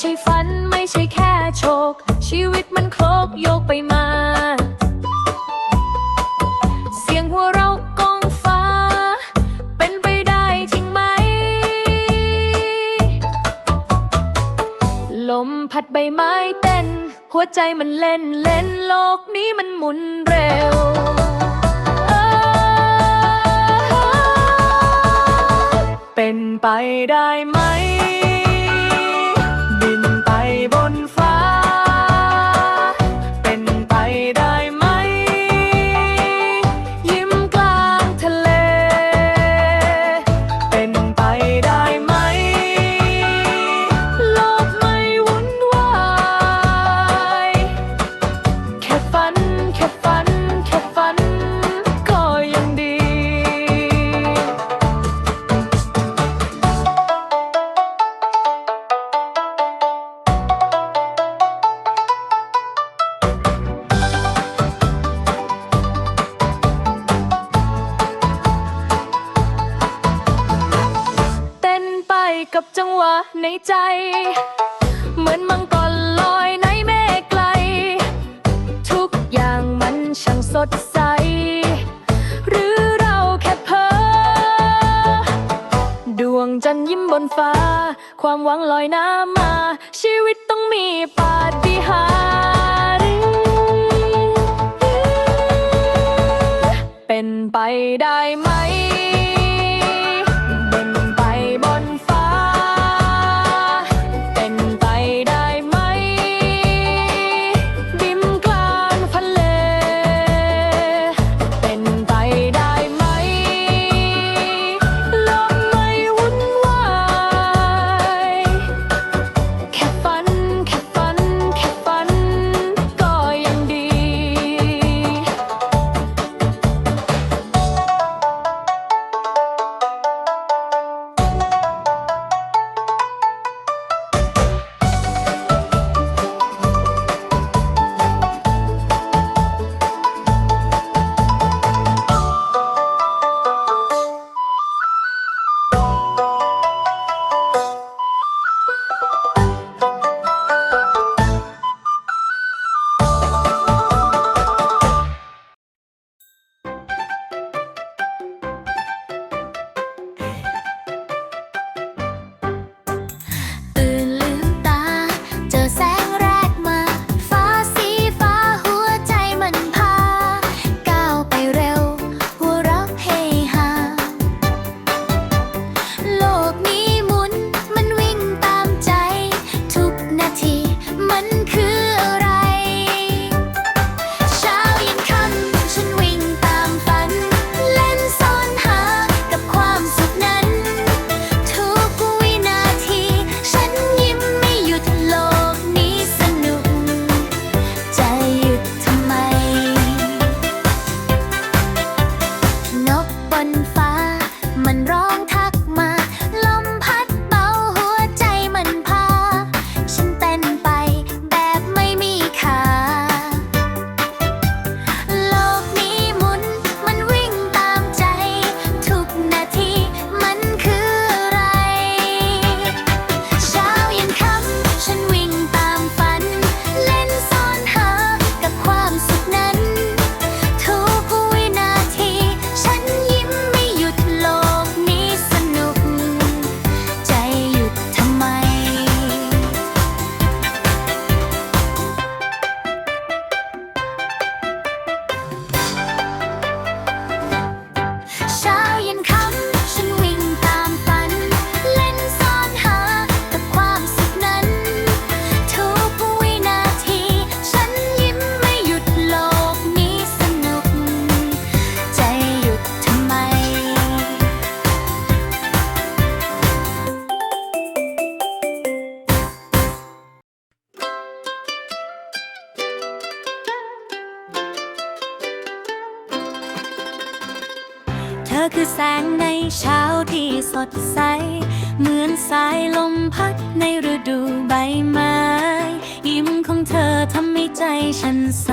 ใช่ฝันไม่ใช่แค่โชค ชีวิตมันโคลกโยกไปมา เสียงหัวเราะกองฟ้า เป็นไปได้จริงไหม ลมพัดใบไม้เต้น หัวใจมันเล่นเล่นโลกนี้มันหมุนเร็วเป็นไปได้ไหม ความหวังลอยน้ำมา ชีวิตต้องมีปาฏิหาริย์เป็นไปได้ไหม ดใส เหมือนสายลมพัดในฤดูใบไม้ ยิ้มของเธอทำให้ใจฉันส